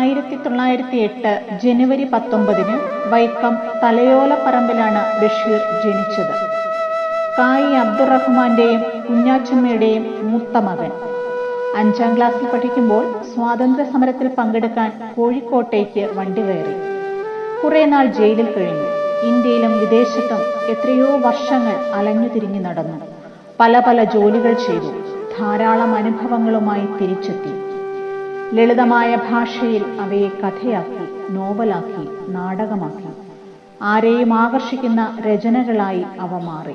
ആയിരത്തി തൊള്ളായിരത്തി എട്ട് ജനുവരി പത്തൊമ്പതിന് വൈക്കം തലയോലപ്പറമ്പിലാണ് ബഷീർ ജനിച്ചത്. കായി അബ്ദുറഹ്മാന്റെയും കുഞ്ഞാച്ചമ്മയുടെയും മൂത്ത മകൻ. അഞ്ചാം ക്ലാസ്സിൽ പഠിക്കുമ്പോൾ സ്വാതന്ത്ര്യ സമരത്തിൽ പങ്കെടുക്കാൻ കോഴിക്കോട്ടേക്ക് വണ്ടി കയറി. കുറെ നാൾ ജയിലിൽ കഴിഞ്ഞു. ഇന്ത്യയിലും വിദേശത്തും എത്രയോ വർഷങ്ങൾ അലഞ്ഞു തിരിഞ്ഞു നടന്നു. പല പല ജോലികൾ ചെയ്തു. ധാരാളം അനുഭവങ്ങളുമായി തിരിച്ചെത്തി. ലളിതമായ ഭാഷയിൽ അവയെ കഥയാക്കി നോവലാക്കി നാടകമാക്കി. ആരെയും ആകർഷിക്കുന്ന രചനകളായി അവ മാറി.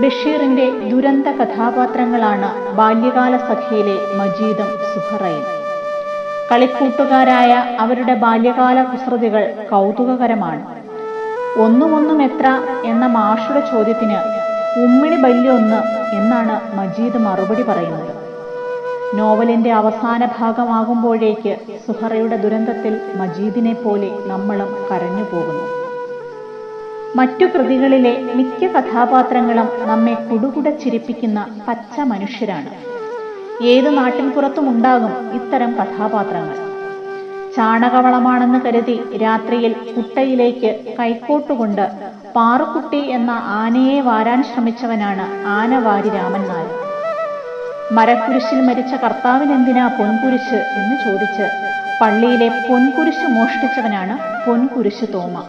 ബഷീറിന്റെ ദുരന്ത കഥാപാത്രങ്ങളാണ് ബാല്യകാല സഖിയിലെ മജീദും സുഹറയും. കളിക്കൂട്ടുകാരായ അവരുടെ ബാല്യകാല കുസൃതികൾ കൗതുകകരമാണ്. ഒന്നുമൊന്നും എത്ര എന്ന മാഷുടെ ചോദ്യത്തിന് ഉമ്മിണി ബല്യൊന്ന് എന്നാണ് മജീദ് മറുപടി പറയുന്നത്. നോവലിന്റെ അവസാന ഭാഗമാകുമ്പോഴേക്ക് സുഹറയുടെ ദുരന്തത്തിൽ മജീദിനെ പോലെ നമ്മളും കരഞ്ഞു പോകുന്നു. മറ്റു കൃതികളിലെ മിക്ക കഥാപാത്രങ്ങളും നമ്മെ കുടുകുട ചിരിപ്പിക്കുന്ന പച്ച മനുഷ്യരാണ്. ഏത് നാട്ടിൻപുറത്തും ഉണ്ടാകും ഇത്തരം കഥാപാത്രങ്ങൾ. ചാണകവളമാണെന്ന് കരുതി രാത്രിയിൽ കുട്ടയിലേക്ക് കൈക്കോട്ടുകൊണ്ട് പാറുക്കുട്ടി എന്ന ആനയെ വാരാൻ ശ്രമിച്ചവനാണ് ആനവാരി രാമൻ നായർ. മരക്കുരിശിൽ മരിച്ച കർത്താവിനെന്തിനാ പൊൻകുരിശ് എന്ന് ചോദിച്ച് പള്ളിയിലെ പൊൻകുരിശ് മോഷ്ടിച്ചവനാണ് പൊൻകുരിശ് തോമ.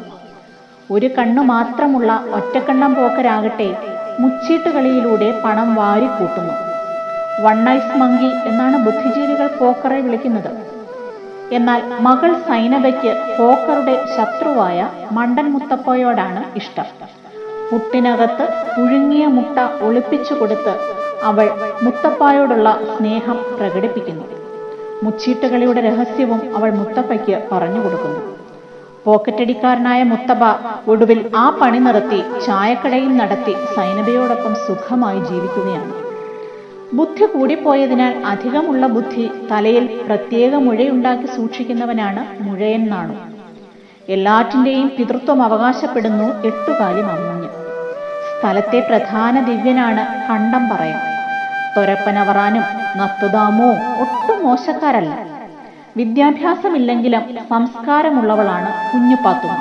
ഒരു കണ്ണു മാത്രമുള്ള ഒറ്റക്കണ്ണം പോക്കരാകട്ടെ മുച്ചീട്ടുകളിയിലൂടെ പണം വാരിക്കൂട്ടുന്നു. വൺ ഐസ് മങ്കി എന്നാണ് ബുദ്ധിജീവികൾ പോക്കറെ വിളിക്കുന്നത്. എന്നാൽ മകൾ സൈനബയ്ക്ക് പോക്കറുടെ ശത്രുവായ മണ്ടൻ മുത്തപ്പയോടാണ് ഇഷ്ടം. പുട്ടിനകത്ത് പുഴുങ്ങിയ മുട്ട ഒളിപ്പിച്ചു കൊടുത്ത് അവൾ മുത്തപ്പായോടുള്ള സ്നേഹം പ്രകടിപ്പിക്കുന്നു. മുച്ചീട്ടുകളിയുടെ രഹസ്യവും അവൾ മുത്തപ്പയ്ക്ക് പറഞ്ഞു കൊടുക്കുന്നു. പോക്കറ്റടിക്കാരനായ മുത്തബ ഒടുവിൽ ആ പണി നിർത്തി ചായക്കടയും നടത്തി സൈനബയോടൊപ്പം സുഖമായി ജീവിക്കുകയാണ്. ബുദ്ധി കൂടിപ്പോയതിനാൽ അധികമുള്ള ബുദ്ധി തലയിൽ പ്രത്യേക മുഴയുണ്ടാക്കി സൂക്ഷിക്കുന്നവനാണ് മുഴയൻ നാണു. എല്ലാറ്റിന്റെയും പിതൃത്വം അവകാശപ്പെടുന്നു എട്ടുകാലി മമ്മൂഞ്ഞ് സ്ഥലത്തെ പ്രധാന ദിവ്യനാണ് കണ്ടം പറയാൻ. തൊരപ്പനവറാനും നത്തുദാമോ ഒട്ടും മോശക്കാരല്ല. വിദ്യാഭ്യാസമില്ലെങ്കിലും സംസ്കാരമുള്ളവളാണ് കുഞ്ഞുപാത്തുമ്മ.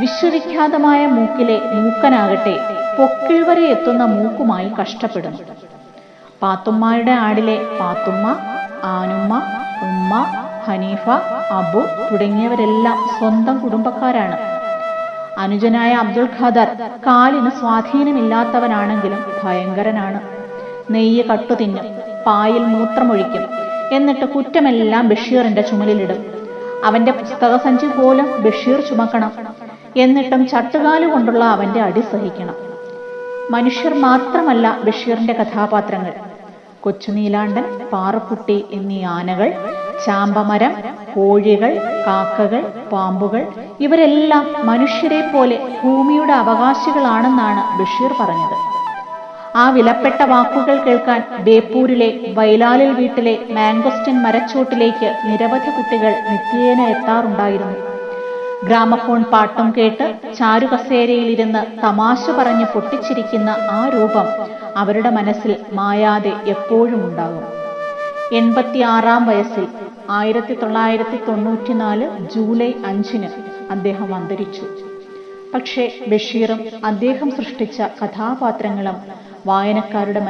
വിശ്വവിഖ്യാതമായ മൂക്കിലെ മൂക്കനാകട്ടെ പൊക്കിൾ വരെ എത്തുന്ന മൂക്കുമായി കഷ്ടപ്പെടുന്നു. പാത്തുമ്മയുടെ ആടിലെ പാത്തുമ്മ ആനുമ്മ ഉമ്മ ഹനീഫ അബു തുടങ്ങിയവരെല്ലാം സ്വന്തം കുടുംബക്കാരാണ്. അനുജനായ അബ്ദുൾ ഖാദർ കാലിന് സ്വാധീനമില്ലാത്തവനാണെങ്കിലും ഭയങ്കരനാണ്. നെയ്യ് കട്ടുതിന്നും പായിൽ മൂത്രമൊഴിക്കും എന്നിട്ട് കുറ്റമെല്ലാം ബഷീറിന്റെ ചുമലിലിടും. അവന്റെ പുസ്തകസഞ്ചി പോലും ബഷീർ ചുമക്കണം എന്നിട്ടും ചട്ടുകാൽ കൊണ്ടുള്ള അവന്റെ അടി സഹിക്കണം. മനുഷ്യർ മാത്രമല്ല ബഷീറിന്റെ കഥാപാത്രങ്ങൾ. കൊച്ചുനീലാണ്ടൻ പാറക്കുട്ടി എന്നീ ആനകൾ ചാമ്പമരം കോഴികൾ കാക്കകൾ പാമ്പുകൾ ഇവരെല്ലാം മനുഷ്യരെ പോലെ ഭൂമിയുടെ അവകാശികളാണെന്നാണ് ബഷീർ പറഞ്ഞത്. ആ വിലപ്പെട്ട വാക്കുകൾ കേൾക്കാൻ ബേപ്പൂരിലെ വൈലാലിൽ വീട്ടിലെ മാംഗോസ്റ്റൻ മരച്ചോട്ടിലേക്ക് നിരവധി കുട്ടികൾ നിത്യേന എത്താറുണ്ടായിരുന്നു. ഗ്രാമഫോൺ പാട്ടും കേട്ട് ചാരുകസേരയിലിരുന്ന് തമാശ പറഞ്ഞ് പൊട്ടിച്ചിരിക്കുന്ന ആ രൂപം അവരുടെ മനസ്സിൽ മായാതെ എപ്പോഴും ഉണ്ടാകും. എൺപത്തിയാറാം വയസ്സിൽ ആയിരത്തി തൊള്ളായിരത്തി തൊണ്ണൂറ്റിനാല് ജൂലൈ അഞ്ചിന് അദ്ദേഹം അന്തരിച്ചു. പക്ഷേ ബഷീറും അദ്ദേഹം സൃഷ്ടിച്ച കഥാപാത്രങ്ങളും വായനക്കാരുടെ